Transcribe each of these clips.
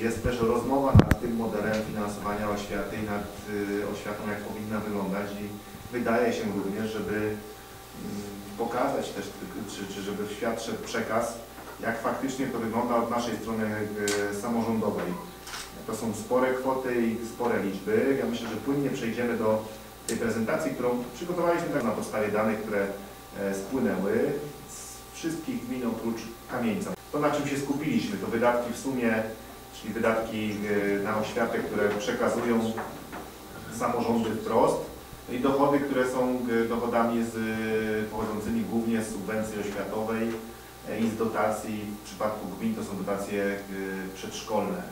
jest też rozmowa nad tym modelem finansowania oświaty i nad y, oświatą, jak powinna wyglądać i wydaje się również, żeby mm, pokazać też, czy, czy żeby w świat szedł przekaz, jak faktycznie to wygląda od naszej strony y, samorządowej. To są spore kwoty i spore liczby. Ja myślę, że płynnie przejdziemy do tej prezentacji, którą przygotowaliśmy tak na podstawie danych, które e, spłynęły z wszystkich gmin oprócz Kamieńca. To na czym się skupiliśmy, to wydatki w sumie, czyli wydatki e, na oświatę, które przekazują samorządy wprost no i dochody, które są e, dochodami z, pochodzącymi głównie z subwencji oświatowej e, i z dotacji, w przypadku gmin to są dotacje e, przedszkolne.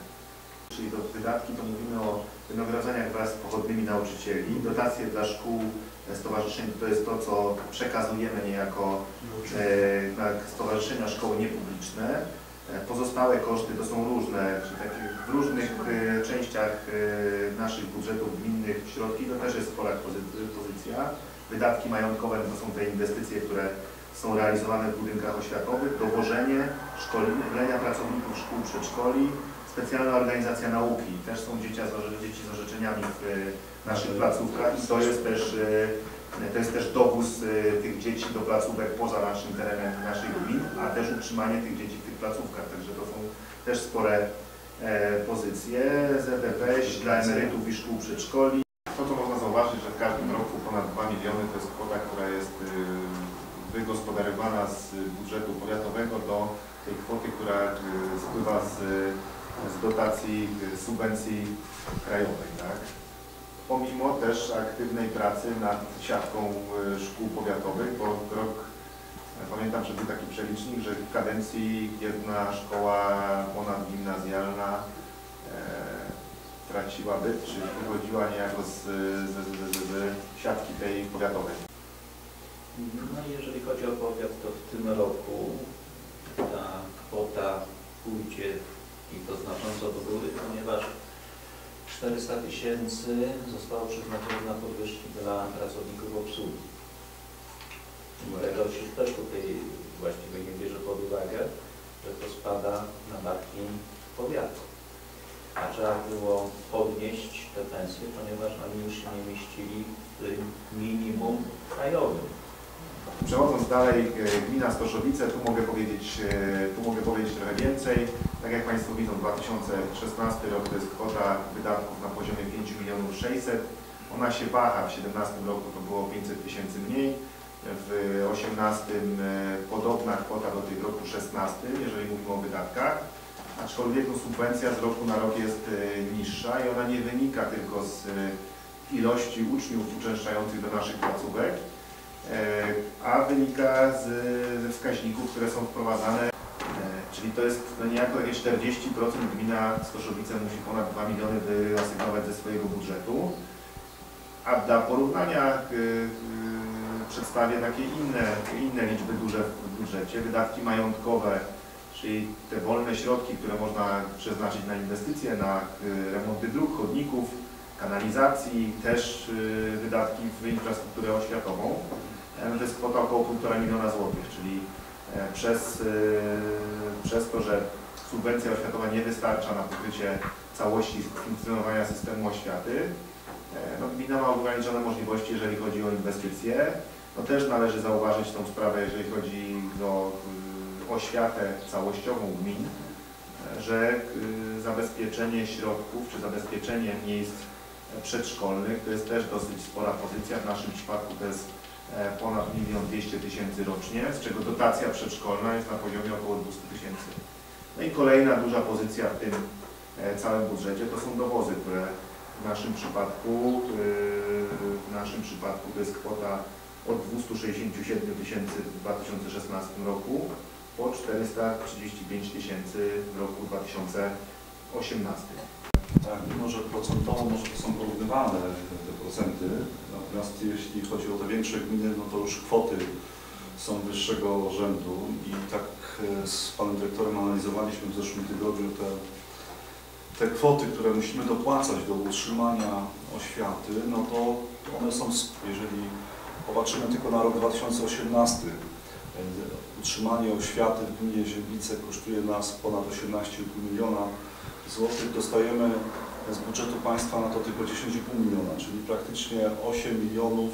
Czyli to wydatki to mówimy o wynagrodzeniach wraz z pochodnymi nauczycieli, dotacje dla szkół, e, stowarzyszeń to jest to, co przekazujemy niejako e, na stowarzyszenia szkoły niepubliczne. E, Pozostałe koszty to są różne, takie w różnych e, częściach e, naszych budżetów gminnych środki, to też jest spora pozy- pozycja. Wydatki majątkowe to są te inwestycje, które są realizowane w budynkach oświatowych, dowożenie, szkolenia pracowników szkół, przedszkoli, specjalna organizacja nauki. Też są dzieci, z- dzieci z orzeczeniami w naszych placówkach i to jest też, to jest też dowóz e, tych dzieci do placówek poza naszym terenem naszych gmin, a też utrzymanie tych dzieci w tych placówkach. Także to są też spore e, pozycje. ZDP dla emerytów i szkół przedszkoli. To, co można zauważyć, że w każdym roku ponad 2 miliony to jest kwota, która jest y, wygospodarowana z budżetu powiatowego do tej kwoty, która y, spływa z, z dotacji y, subwencji krajowej. Pomimo też aktywnej pracy nad siatką y, szkół powiatowych, bo rok, pamiętam, że był taki przelicznik, że w kadencji jedna szkoła ponadgimnazjalna e, traciłaby, czy wychodziła niejako z, z, z, z siatki tej powiatowej. No i jeżeli chodzi o powiat, to w tym roku ta kwota pójdzie i to znacząco do góry, ponieważ 400 tysięcy zostało przeznaczone na podwyżki dla pracowników obsługi. Tego się też tutaj właściwie nie bierze pod uwagę, że to spada na barki powiatu. A trzeba było podnieść te pensje, ponieważ oni już się nie mieścili w tym minimum krajowym. Przechodząc dalej, e, gmina Stoszowice, tu mogę powiedzieć, e, tu mogę powiedzieć trochę więcej. Tak jak Państwo widzą, 2016 rok to jest kwota wydatków na poziomie 5 milionów 600. Ona się waha, w 2017 roku to było 500 tysięcy mniej, w 2018 podobna kwota do tych roku 16, jeżeli mówimy o wydatkach. Aczkolwiek no, subwencja z roku na rok jest e, niższa i ona nie wynika tylko z e, ilości uczniów uczęszczających do naszych placówek, E, a wynika z, ze wskaźników, które są wprowadzane, e, czyli to jest no niejako jakieś 40% gmina Stoszowice musi ponad 2 miliony wyasygnować ze swojego budżetu, a dla porównania e, e, przedstawię takie inne, inne liczby duże w budżecie, wydatki majątkowe, czyli te wolne środki, które można przeznaczyć na inwestycje, na e, remonty dróg, chodników, kanalizacji, też e, wydatki w infrastrukturę oświatową. E, To jest kwota około 1,5 miliona złotych, czyli e, przez, e, przez to, że subwencja oświatowa nie wystarcza na pokrycie całości funkcjonowania systemu oświaty, no, gmina ma ograniczone możliwości, jeżeli chodzi o inwestycje. No też należy zauważyć tą sprawę, jeżeli chodzi o oświatę całościową gmin, że zabezpieczenie środków czy zabezpieczenie miejsc przedszkolnych to jest też dosyć spora pozycja. W naszym przypadku to jest ponad 1 200 tysięcy rocznie, z czego dotacja przedszkolna jest na poziomie około 200 tysięcy. No i kolejna duża pozycja w tym e, całym budżecie to są dowozy, które w naszym przypadku, yy, w naszym przypadku to jest kwota od 267 tysięcy w 2016 roku po 435 tysięcy w roku 2018. Tak, mimo że procentowo może to są porównywalne natomiast jeśli chodzi o te większe gminy, no to już kwoty są wyższego rzędu i tak e, z panem dyrektorem analizowaliśmy w zeszłym tygodniu te, te kwoty, które musimy dopłacać do utrzymania oświaty, no to one są, jeżeli popatrzymy tylko na rok 2018, e, utrzymanie oświaty w gminie Zielnice kosztuje nas ponad 18,5 miliona złotych. Dostajemy z budżetu państwa na to tylko 10,5 miliona, czyli praktycznie 8 milionów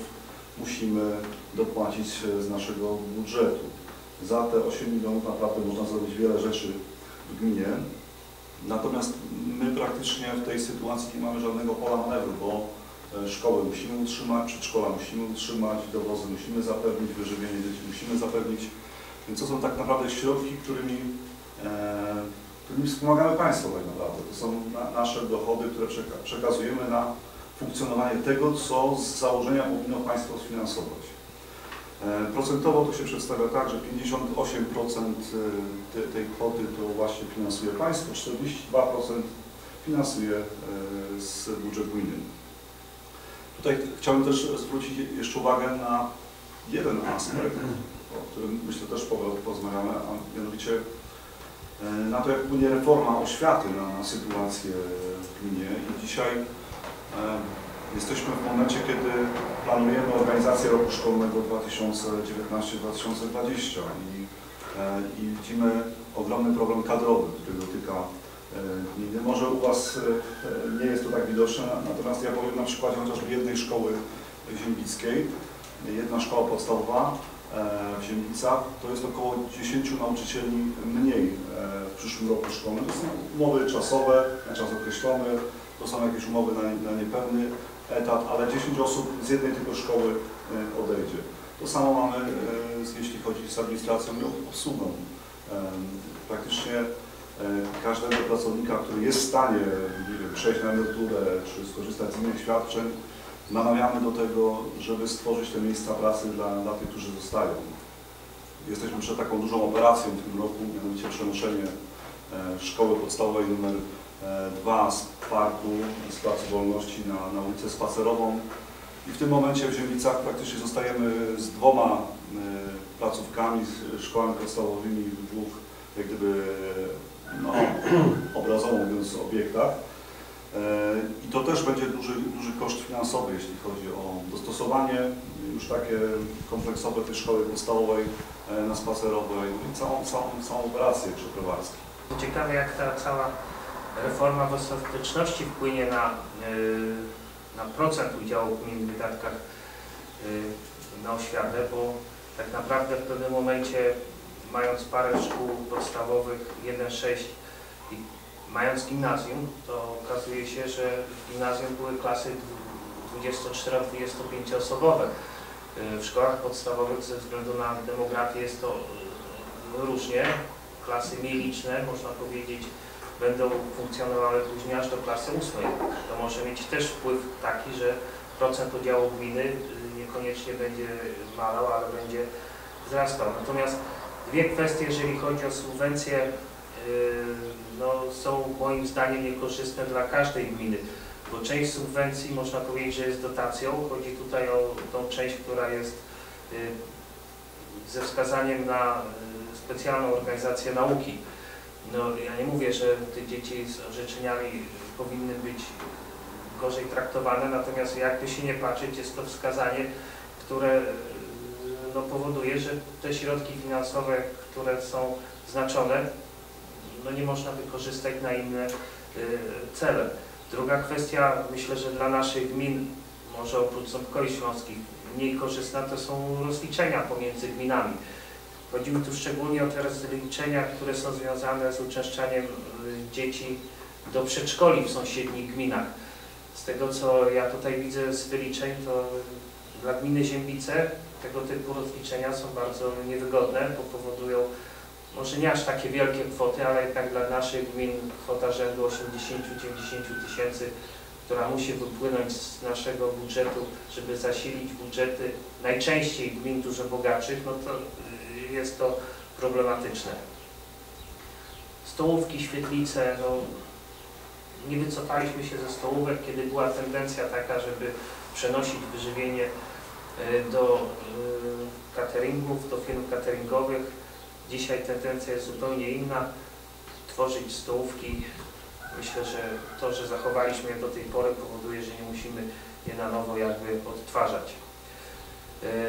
musimy dopłacić e, z naszego budżetu. Za te 8 milionów naprawdę można zrobić wiele rzeczy w gminie. Natomiast my praktycznie w tej sytuacji nie mamy żadnego pola manewru, bo e, szkoły musimy utrzymać, przedszkola musimy utrzymać, dowozy musimy zapewnić, wyżywienie dzieci musimy zapewnić. Więc to są tak naprawdę środki, którymi, e, którymi wspomagamy państwo tak naprawdę. To są na, nasze dochody, które przeka przekazujemy na funkcjonowanie tego, co z założenia powinno państwo sfinansować. E, Procentowo to się przedstawia tak, że 58% te- tej kwoty to właśnie finansuje państwo, 42% finansuje e, z budżetu gminy. Tutaj chciałbym też zwrócić jeszcze uwagę na jeden aspekt, o którym myślę też po- porozmawiamy, a mianowicie e, na to, jak wpłynie reforma oświaty na, sytuację w gminie. I dzisiaj e, jesteśmy w momencie, kiedy planujemy organizację roku szkolnego 2019-2020 i, e, i widzimy ogromny problem kadrowy, który dotyka e, gminy. Może u Was e, nie jest to tak widoczne, natomiast ja powiem na przykładzie chociażby jednej szkoły ziembickiej, jedna szkoła podstawowa e, w Ziembicach, to jest około 10 nauczycieli mniej e, w przyszłym roku szkolnym. To są umowy czasowe, na czas określony, to są jakieś umowy na, na niepełny etat, ale 10 osób z jednej tylko szkoły e, odejdzie. To samo mamy, e, jeśli chodzi z administracją i obsługą. E, Praktycznie e, każdego pracownika, który jest w stanie przejść na emeryturę czy skorzystać z innych świadczeń, namawiamy do tego, żeby stworzyć te miejsca pracy dla, dla tych, którzy zostają. Jesteśmy przed taką dużą operacją w tym roku, mianowicie przenoszenie e, szkoły podstawowej numer 2 z parku, z Placu Wolności na, na ulicę Spacerową. I w tym momencie w Ziemnicach praktycznie zostajemy z dwoma e, placówkami, z szkołami podstawowymi w dwóch, jak gdyby, no, obrazowo mówiąc, obiektach. E, I to też będzie duży, duży koszt finansowy, jeśli chodzi o dostosowanie już takie kompleksowe tej szkoły podstawowej e, na spacerowej i całą, całą, całą operację przeprowadzki. Ciekawe jak ta cała reforma w ostateczności wpłynie na, yy, na procent udziału gmin w wydatkach na oświatę, bo tak naprawdę w pewnym momencie mając parę szkół podstawowych, 1-6 i mając gimnazjum, to okazuje się, że w gimnazjum były klasy 24-25 osobowe. Yy, W szkołach podstawowych ze względu na demografię jest to yy, różnie. Klasy mniej liczne, można powiedzieć, będą funkcjonowały później aż do klasy ósmej. To może mieć też wpływ taki, że procent udziału gminy y, niekoniecznie będzie malał, ale będzie wzrastał. Natomiast dwie kwestie, jeżeli chodzi o subwencje, y, no, są moim zdaniem niekorzystne dla każdej gminy, bo część subwencji można powiedzieć, że jest dotacją. Chodzi tutaj o tą część, która jest y, ze wskazaniem na y, specjalną organizację nauki. No, ja nie mówię, że te dzieci z orzeczeniami powinny być gorzej traktowane, natomiast jakby się nie patrzeć, jest to wskazanie, które y, no, powoduje, że te środki finansowe, które są znaczone, no, nie można wykorzystać na inne y, cele. Druga kwestia, myślę, że dla naszych gmin, może oprócz Ząbkowi Śląskich, mniej korzystna to są rozliczenia pomiędzy gminami. Chodzi mi tu szczególnie o te rozliczenia, które są związane z uczęszczaniem y, dzieci do przedszkoli w sąsiednich gminach. Z tego co ja tutaj widzę z wyliczeń, to dla gminy Ziembice tego typu rozliczenia są bardzo niewygodne, bo powodują może nie aż takie wielkie kwoty, ale jednak dla naszych gmin kwota rzędu 80-90 tysięcy, która musi wypłynąć z naszego budżetu, żeby zasilić budżety najczęściej gmin dużo bogatszych, no to y, jest to problematyczne. Stołówki, świetlice, no nie wycofaliśmy się ze stołówek, kiedy była tendencja taka, żeby przenosić wyżywienie y, do y, cateringów, do firm cateringowych. Dzisiaj tendencja jest zupełnie inna. Tworzyć stołówki. Myślę, że to, że zachowaliśmy je do tej pory powoduje, że nie musimy je na nowo jakby odtwarzać.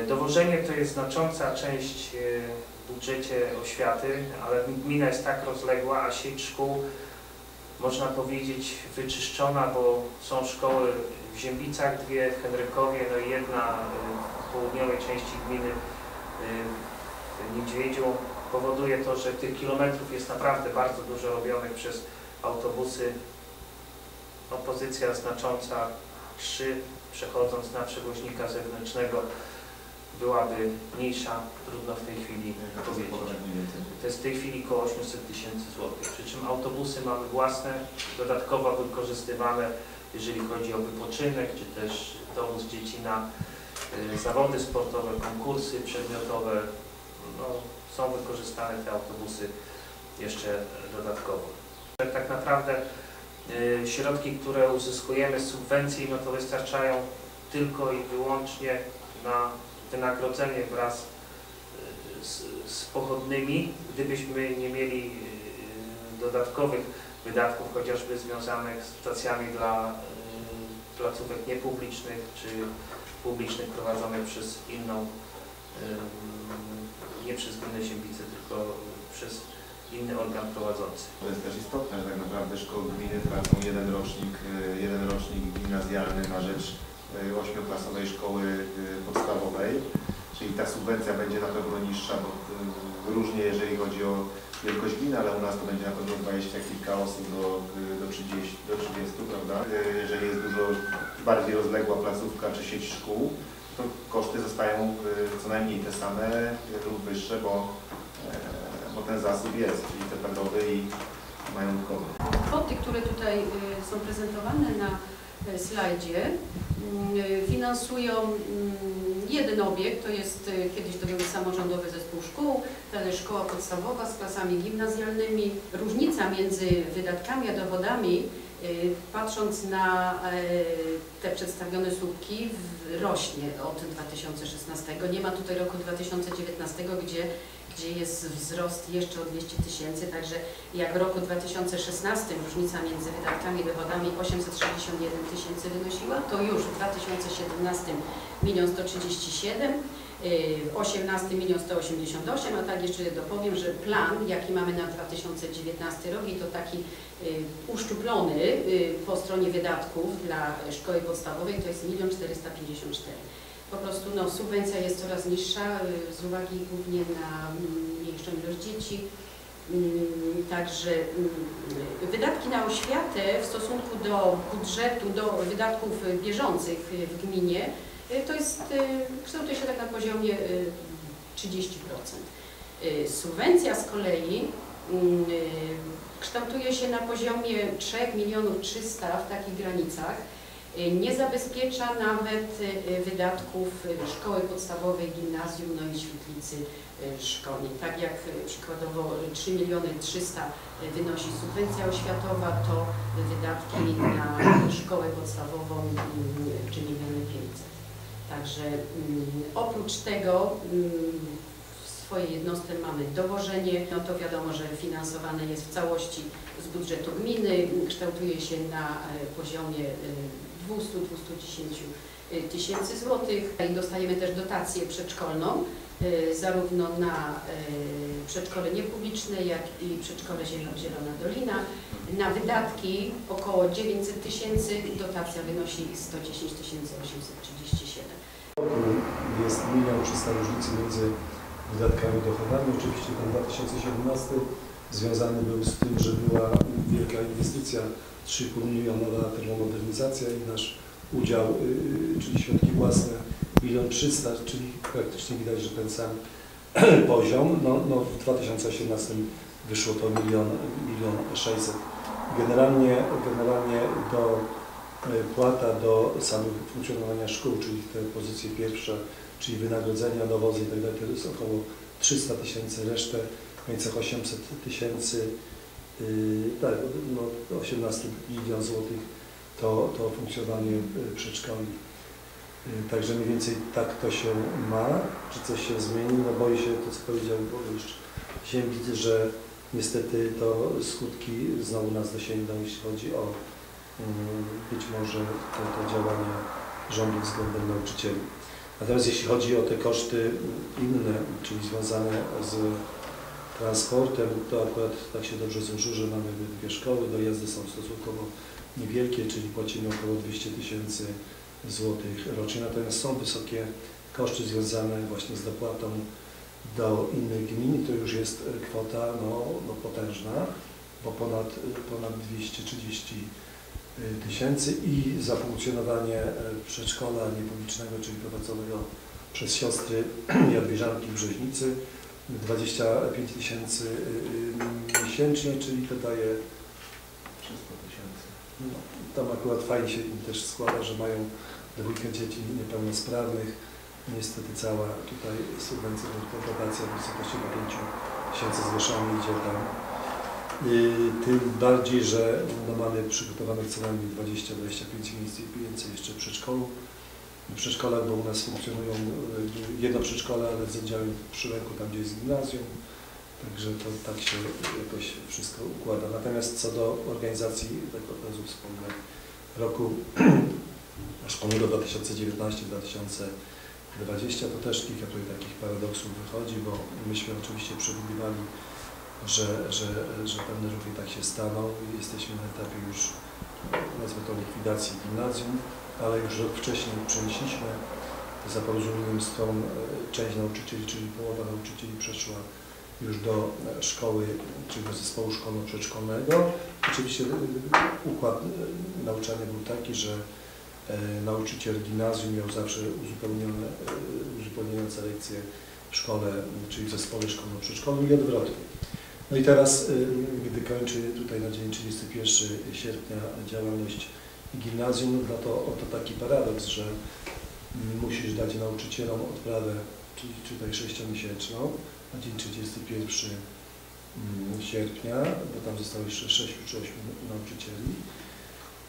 Y, Dowożenie to jest znacząca część y, w budżecie oświaty, ale gmina jest tak rozległa, a sieć szkół można powiedzieć, wyczyszczona, bo są szkoły w Ziębicach, dwie w Henrykowie, no i jedna y, w południowej części gminy w Niedźwiedziu. Powoduje to, że tych kilometrów jest naprawdę bardzo dużo robionych przez autobusy. No, pozycja znacząca 3, przechodząc na przewoźnika zewnętrznego, byłaby mniejsza, trudno w tej chwili powiedzieć. To jest w tej chwili około 800 tysięcy złotych. Przy czym autobusy mamy własne, dodatkowo wykorzystywane, jeżeli chodzi o wypoczynek, czy też dowóz dzieci na y, zawody sportowe, konkursy przedmiotowe. No, są wykorzystane te autobusy jeszcze dodatkowo. Tak naprawdę y, środki, które uzyskujemy z subwencji, no to wystarczają tylko i wyłącznie na wynagrodzenie wraz y, z, z pochodnymi, gdybyśmy nie mieli y, dodatkowych wydatków, chociażby związanych z stacjami dla placówek niepublicznych czy publicznych prowadzonych przez inną, nie przez gminę Siembice, tylko przez inny organ prowadzący. To jest też istotne, że tak naprawdę szkoły gminy tracą jeden rocznik, y, jeden rocznik gimnazjalny na rzecz y, ośmioklasowej szkoły y, podstawowej, czyli ta subwencja będzie na pewno niższa, bo różnie jeżeli chodzi o wielkość gminy, ale u nas to będzie na pewno 20 kilka osób do, do 30, do 30 prawda? Jeżeli jest dużo bardziej rozległa placówka czy sieć szkół, to koszty zostają y, co najmniej te same y, lub wyższe, bo e, bo ten zasób jest, czyli te pedowy i majątkowy. Kwoty, które tutaj y, są prezentowane na y, slajdzie, y, finansują mm, jeden obiekt, to jest kiedyś to był samorządowy zespół szkół, teraz szkoła podstawowa z klasami gimnazjalnymi. Różnica między wydatkami a dochodami, patrząc na y, te przedstawione słupki, rośnie od 2016. Nie ma tutaj roku 2019, gdzie gdzie jest wzrost jeszcze o 200 tysięcy, także jak w roku 2016 różnica między wydatkami i dochodami 861 tysięcy wynosiła, to już w 2017 milion 137, yy, w 18 milion 188, a tak jeszcze dopowiem, że plan, jaki mamy na 2019 rok i to taki yy, uszczuplony yy, po stronie wydatków dla szkoły podstawowej, to jest milion 454 po prostu no, subwencja jest coraz niższa y, z uwagi głównie na mm, mniejszą ilość dzieci. Mm, Także mm, wydatki na oświatę w stosunku do budżetu, do wydatków y, bieżących y, w gminie, y, to jest, y, kształtuje się tak na poziomie y, 30%. Y, Subwencja z kolei mm, y, kształtuje się na poziomie 3 milionów 300 w takich granicach y, nie zabezpiecza nawet y, wydatków y, szkoły podstawowej, gimnazjum, no i świetlicy y, szkolnej. Tak jak y, przykładowo y, 3 miliony 300 wynosi subwencja oświatowa, to wydatki na szkołę podstawową y, 3 miliony 500. Także mm, oprócz tego mm, w swojej jednostce mamy dowożenie, no to wiadomo, że finansowane jest w całości z budżetu gminy, kształtuje się na e, poziomie e, 200-210 tysięcy złotych. I dostajemy też dotację przedszkolną, e, zarówno na e, przedszkole niepubliczne, jak i przedszkole Zielona Dolina. Na wydatki około 900 tysięcy, dotacja wynosi 110 837. Jest milion 300 różnicy między wydatkami dochodami. Oczywiście ten 2017 związany był z tym, że była wielka inwestycja 3,5 miliona na termomodernizację i nasz udział, yy, czyli środki własne, milion 300, czyli praktycznie widać, że ten sam poziom. No, no w 2018 wyszło to milion, milion 600. Generalnie, generalnie do płata do samych funkcjonowania szkół, czyli te pozycje pierwsze, czyli wynagrodzenia, dowozy i tak to jest około 300 tysięcy, resztę w granicach 800 tysięcy, yy, tak, no 18 milion złotych to, to funkcjonowanie yy, przedszkoli. Yy, Także mniej więcej tak to się ma. Czy coś się zmieni? No boję się, to co powiedział burmistrz Ziembic, że niestety to skutki znowu nas dosięgną, jeśli chodzi o być może te, te działania rządu względem nauczycieli. Natomiast jeśli chodzi o te koszty inne, czyli związane z transportem. To akurat tak się dobrze złożyło, że mamy dwie szkoły, dojazdy są stosunkowo niewielkie, czyli płacimy około 200 tysięcy złotych rocznie. Natomiast są wysokie koszty związane właśnie z dopłatą do innych gmin. To już jest kwota no, no potężna, bo ponad, ponad 230 tysięcy i za funkcjonowanie e, przedszkola niepublicznego, czyli prowadzonego przez siostry Jadwiżanki w Brzeźnicy 25 tysięcy y, y, miesięcznie, czyli to daje 300 tysięcy. no, tam akurat fajnie się im też składa, że mają dwójkę dzieci niepełnosprawnych. Niestety cała tutaj subwencja, dotacja w wysokości 5 tysięcy zgłoszony idzie tam. Y, Tym bardziej, że no, mamy przygotowanych co najmniej 20-25 miejsc i więcej jeszcze przedszkolu. Przedszkolach, bo u nas funkcjonują y, jedno przedszkole, ale z oddziałem przy ręku, tam gdzie jest gimnazjum. Także to tak się jakoś wszystko układa. Natomiast co do organizacji, tak od razu wspomnę, roku szkolnego 2019-2020 to też kilka tutaj takich paradoksów wychodzi, bo myśmy oczywiście przewidywali, że, że, że pewne ruchy tak się staną. Jesteśmy na etapie już, nazwę to likwidacji gimnazjum, ale już wcześniej przenieśliśmy za porozumieniem stron e, część nauczycieli, czyli połowa nauczycieli przeszła już do e, szkoły, czyli do zespołu szkolno-przedszkolnego. Oczywiście e, układ nauczania był taki, że nauczyciel gimnazjum miał zawsze uzupełnione, uzupełniające lekcje w szkole, czyli w zespole szkolno-przedszkolnym i odwrotnie. No i teraz, y, gdy kończy tutaj na dzień 31 sierpnia działalność gimnazjum, no to oto taki paradoks, że mm, musisz dać nauczycielom odprawę, czyli tutaj sześciomiesięczną, na dzień 31 mm, sierpnia, bo tam zostało jeszcze 6 czy 8 nauczycieli.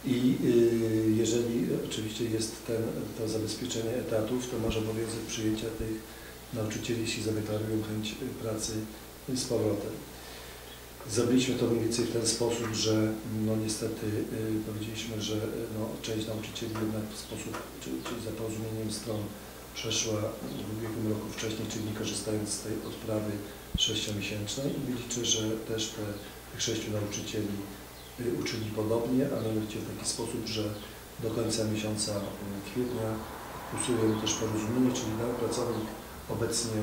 I y, jeżeli oczywiście jest ten, to zabezpieczenie etatów, to masz obowiązek przyjęcia tych nauczycieli, jeśli zadeklarują chęć y, pracy z powrotem. Zrobiliśmy to mniej więcej w ten sposób, że no niestety y, powiedzieliśmy, że no, część nauczycieli jednak w sposób, czyli, za porozumieniem stron przeszła w ubiegłym roku wcześniej, czyli nie korzystając z tej odprawy sześciomiesięcznej i liczę, że też te, tych sześciu nauczycieli y, uczyli podobnie, a mianowicie w taki sposób, że do końca miesiąca y, kwietnia usujemy też porozumienie, czyli nauk pracownik obecnie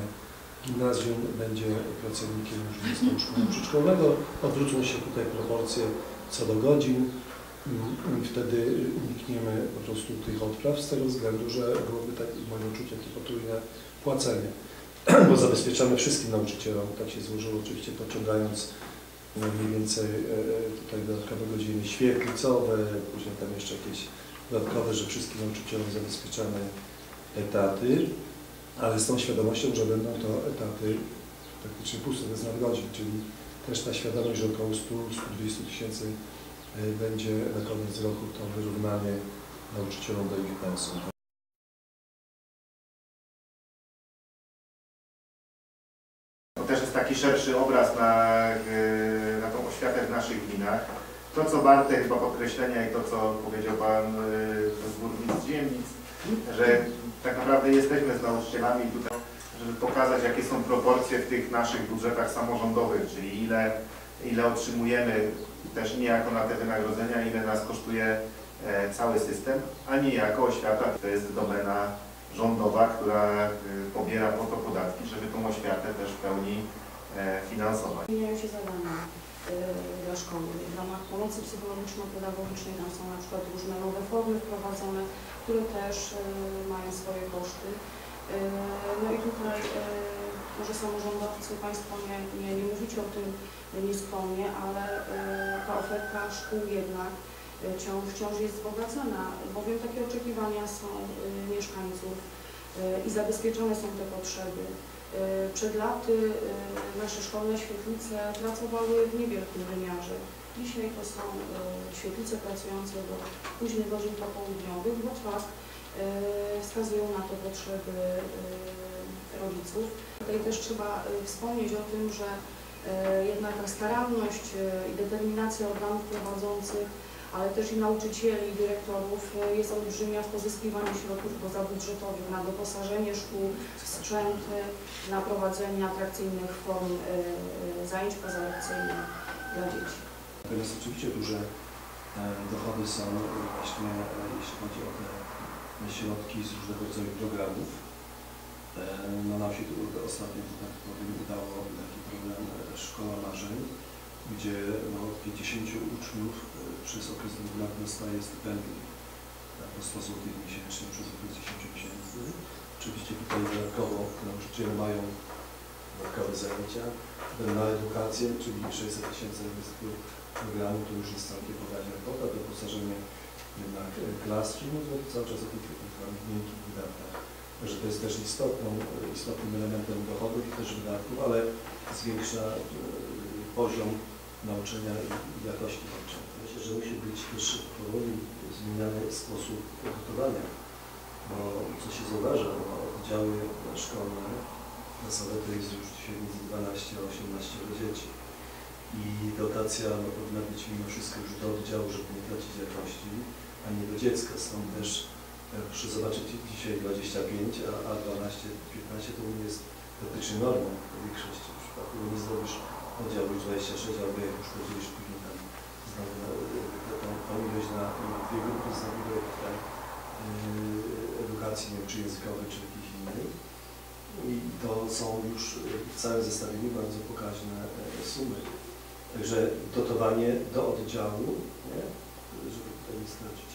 gimnazjum będzie pracownikiem już zespołu szkolnego przedszkolnego. Odwrócą się tutaj proporcje co do godzin i wtedy unikniemy po prostu tych odpraw z tego względu, że byłoby tak, w moim odczuciu, takie potrójne płacenie. Bo zabezpieczamy wszystkim nauczycielom, tak się złożyło oczywiście pociągając no, mniej więcej e, e, tutaj dodatkowe godziny świetlicowe, później tam jeszcze jakieś dodatkowe, że wszystkim nauczycielom zabezpieczamy etaty ale z tą świadomością, że będą to etaty praktycznie puste, bez nadgodzin, czyli też ta świadomość, że około 100-120 tysięcy y, będzie na koniec roku to wyrównanie nauczycielom do ich pensum. To też jest taki szerszy obraz na, y, na tą oświatę w naszych gminach. To, co warte chyba podkreślenia i to, co powiedział Pan y, z Burmistrz Ziemnic, że tak naprawdę jesteśmy z nauczycielami tutaj, żeby pokazać, jakie są proporcje w tych naszych budżetach samorządowych, czyli ile, ile otrzymujemy też niejako na te wynagrodzenia, ile nas kosztuje e, cały system, a niejako oświata to jest domena rządowa, która y, pobiera po to podatki, żeby tą oświatę też w pełni e, finansować. Zmieniają się zadania dla szkoły. W ramach pomocy psychologiczno-pedagogicznej tam są na przykład różne nowe formy wprowadzone, które też y, mają swoje koszty. Y, No i tutaj może samorządowcy, Państwo nie, nie, nie mówicie o tym nieskromnie, ale ta oferta szkół jednak wciąż, wciąż jest wzbogacana, bowiem takie oczekiwania są mieszkańców i zabezpieczone są te potrzeby. Y, Przed laty y, nasze szkolne świetlice pracowały w niewielkim wymiarze. Dzisiaj to są y, świetlice pracujące do późnych godzin popołudniowych, bo fakt wskazują na to potrzeby rodziców. Tutaj też trzeba wspomnieć o tym, że jednak ta staranność i determinacja organów prowadzących ale też i nauczycieli, i dyrektorów e, jest olbrzymia w pozyskiwaniu środków pozabudżetowych na doposażenie szkół, w sprzęty, na prowadzenie atrakcyjnych form e, e, zajęć pozalekcyjnych dla dzieci. Natomiast oczywiście duże dochody są właśnie, jeśli chodzi o te środki z różnego rodzaju programów. No nam się tu ostatnio, tak powiem, udało taki program Szkoła Marzeń, gdzie no, 50 uczniów e, przez okres dwóch lat dostaje stypendium na po 100 zł miesięcznie przez okres 10 miesięcy. Oczywiście tutaj dodatkowo nauczyciele mają dodatkowe zajęcia, na edukację, czyli 600 tysięcy tego programu to już jest całkiem poważna kwota, doposażenie jednak e, klas, czyli mówię cały czas o tych tak miękkich wydatkach. Że to jest też istotną, istotnym elementem dochodów i też wydatków, ale zwiększa e, poziom nauczania i jakości nauczania. Myślę, że musi być też powoli zmieniany sposób przygotowania, bo co się zauważa, bo oddziały szkolne klasowe to jest już dzisiaj między 12 a 18 dzieci i dotacja no, powinna być mimo wszystko już do oddziału, żeby nie tracić jakości, a nie do dziecka. Stąd też e, proszę zobaczyć dzisiaj 25, a, a 12, 15 to u mnie jest praktycznie normą w większości przypadków. Nie zrobisz oddziału już 26, albo jak już podzielisz tam znowu tą, na, dwie grupy, znowu do yy, edukacji, nie czy językowej, czy jakiejś innej. I to są już w całym zestawieniu bardzo pokaźne e, sumy. Także dotowanie do oddziału, nie? żeby tutaj nie stracić